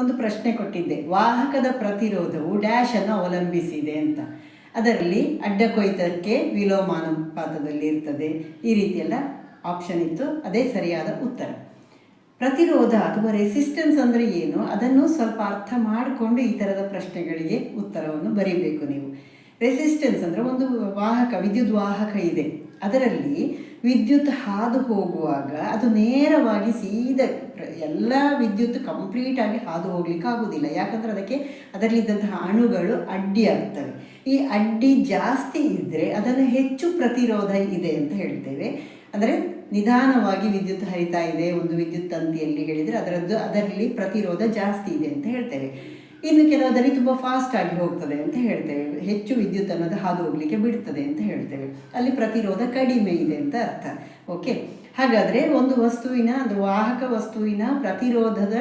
ಒಂದು ಪ್ರಶ್ನೆ ಕೊಟ್ಟಿದ್ದೆ. ವಾಹಕದ ಪ್ರತಿರೋಧವು ಡ್ಯಾಶ್ ಅನ್ನು ಅವಲಂಬಿಸಿದೆ ಅಂತ. ಅದರಲ್ಲಿ ಅಡ್ಡ ಕೊಯ್ತಕ್ಕೆ ವಿಲೋಮಾನುಪಾತದಲ್ಲಿ ಇರ್ತದೆ ಈ ರೀತಿಯೆಲ್ಲ ಆಪ್ಷನ್ ಇತ್ತು. ಅದೇ ಸರಿಯಾದ ಉತ್ತರ. ಪ್ರತಿರೋಧ ಅಥವಾ ರೆಸಿಸ್ಟೆನ್ಸ್ ಅಂದರೆ ಏನು? ಅದನ್ನು ಸ್ವಲ್ಪ ಅರ್ಥ ಮಾಡಿಕೊಂಡು ಈ ಥರದ ಪ್ರಶ್ನೆಗಳಿಗೆ ಉತ್ತರವನ್ನು ಬರೀಬೇಕು ನೀವು. ರೆಸಿಸ್ಟೆನ್ಸ್ ಅಂದರೆ ಒಂದು ವಾಹಕ, ವಿದ್ಯುತ್ ವಾಹಕ ಇದೆ. ಅದರಲ್ಲಿ ವಿದ್ಯುತ್ ಹಾದು ಹೋಗುವಾಗ ಅದು ನೇರವಾಗಿ ಸೀದಾ ಎಲ್ಲ ವಿದ್ಯುತ್ ಕಂಪ್ಲೀಟಾಗಿ ಹಾದು ಹೋಗ್ಲಿಕ್ಕೆ ಆಗೋದಿಲ್ಲ. ಯಾಕಂದರೆ ಅದಕ್ಕೆ ಅದರಲ್ಲಿದ್ದಂತಹ ಅಣುಗಳು ಅಡ್ಡಿ ಆಗ್ತವೆ. ಈ ಅಡ್ಡಿ ಜಾಸ್ತಿ ಇದ್ದರೆ ಅದನ್ನು ಹೆಚ್ಚು ಪ್ರತಿರೋಧ ಇದೆ ಅಂತ ಹೇಳ್ತೇವೆ. ಅಂದರೆ ನಿಧಾನವಾಗಿ ವಿದ್ಯುತ್ ಹರಿತಾ ಇದೆ, ಒಂದು ವಿದ್ಯುತ್ ತಂತಿಯಲ್ಲಿ ಹೇಳಿದರೆ ಅದರದ್ದು ಅದರಲ್ಲಿ ಪ್ರತಿರೋಧ ಜಾಸ್ತಿ ಇದೆ ಅಂತ ಹೇಳ್ತೇವೆ. ಇನ್ನು ಕೆಲವರಲ್ಲಿ ತುಂಬ ಫಾಸ್ಟ್ ಆಗಿ ಹೋಗ್ತದೆ ಅಂತ ಹೇಳ್ತೇವೆ. ಹೆಚ್ಚು ವಿದ್ಯುತ್ ಅನ್ನೋದು ಹಾದು ಹೋಗಲಿಕ್ಕೆ ಬಿಡ್ತದೆ ಅಂತ ಹೇಳ್ತೇವೆ. ಅಲ್ಲಿ ಪ್ರತಿರೋಧ ಕಡಿಮೆ ಇದೆ ಅಂತ ಅರ್ಥ. ಓಕೆ ಹಾಗಾದರೆ ಒಂದು ವಸ್ತುವಿನ ಅದು ವಾಹಕ ವಸ್ತುವಿನ ಪ್ರತಿರೋಧದ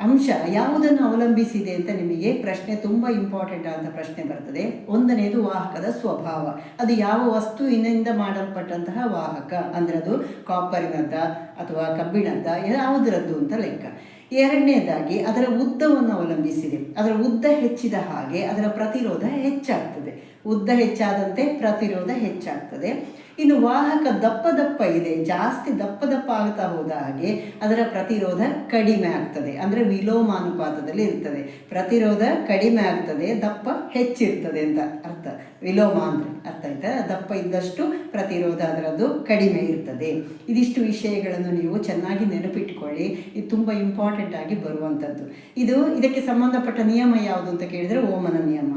ಅಂಶ ಯಾವುದನ್ನು ಅವಲಂಬಿಸಿದೆ ಅಂತ ನಿಮಗೆ ಪ್ರಶ್ನೆ ತುಂಬ ಇಂಪಾರ್ಟೆಂಟ್ ಆದ ಪ್ರಶ್ನೆ ಬರ್ತದೆ. ಒಂದನೇದು ವಾಹಕದ ಸ್ವಭಾವ. ಅದು ಯಾವ ವಸ್ತುವಿನಿಂದ ಮಾಡಲ್ಪಟ್ಟಂತಹ ವಾಹಕ? ಅಂದರೆ ಅದು ಕಾಪರಿನದ್ದ ಅಥವಾ ಕಬ್ಬಿಣದ್ದ, ಯಾವುದರದ್ದು ಅಂತ ಲೆಕ್ಕ. ಎರಡನೇದಾಗಿ ಅದರ ಉದ್ದವನ್ನು ಅವಲಂಬಿಸಿದೆ. ಅದರ ಉದ್ದ ಹೆಚ್ಚಿದ ಹಾಗೆ ಅದರ ಪ್ರತಿರೋಧ ಹೆಚ್ಚಾಗ್ತದೆ. ಉದ್ದ ಹೆಚ್ಚಾದಂತೆ ಪ್ರತಿರೋಧ ಹೆಚ್ಚಾಗ್ತದೆ. ಇನ್ನು ವಾಹಕ ದಪ್ಪ ದಪ್ಪ ಇದೆ. ಜಾಸ್ತಿ ದಪ್ಪ ದಪ್ಪ ಆಗ್ತಾ ಹೋದ ಹಾಗೆ ಅದರ ಪ್ರತಿರೋಧ ಕಡಿಮೆ ಆಗ್ತದೆ. ಅಂದರೆ ವಿಲೋಮಾನುಪಾತದಲ್ಲಿ ಇರ್ತದೆ. ಪ್ರತಿರೋಧ ಕಡಿಮೆ ಆಗ್ತದೆ, ದಪ್ಪ ಹೆಚ್ಚಿರ್ತದೆ ಅಂತ ಅರ್ಥ. ವಿಲೋಮ ಅಂದರೆ ಅರ್ಥ ಆಯ್ತಾ? ದಪ್ಪ ಇದ್ದಷ್ಟು ಪ್ರತಿರೋಧ ಅದರದ್ದು ಕಡಿಮೆ ಇರ್ತದೆ. ಇದಿಷ್ಟು ವಿಷಯಗಳನ್ನು ನೀವು ಚೆನ್ನಾಗಿ ನೆನಪಿಟ್ಕೊಳ್ಳಿ. ಇದು ತುಂಬ ಇಂಪಾರ್ಟೆಂಟ್ ಆಗಿ ಬರುವಂಥದ್ದು. ಇದು ಇದಕ್ಕೆ ಸಂಬಂಧಪಟ್ಟ ನಿಯಮ ಯಾವುದು ಅಂತ ಕೇಳಿದರೆ, ಓಮನ ನಿಯಮ.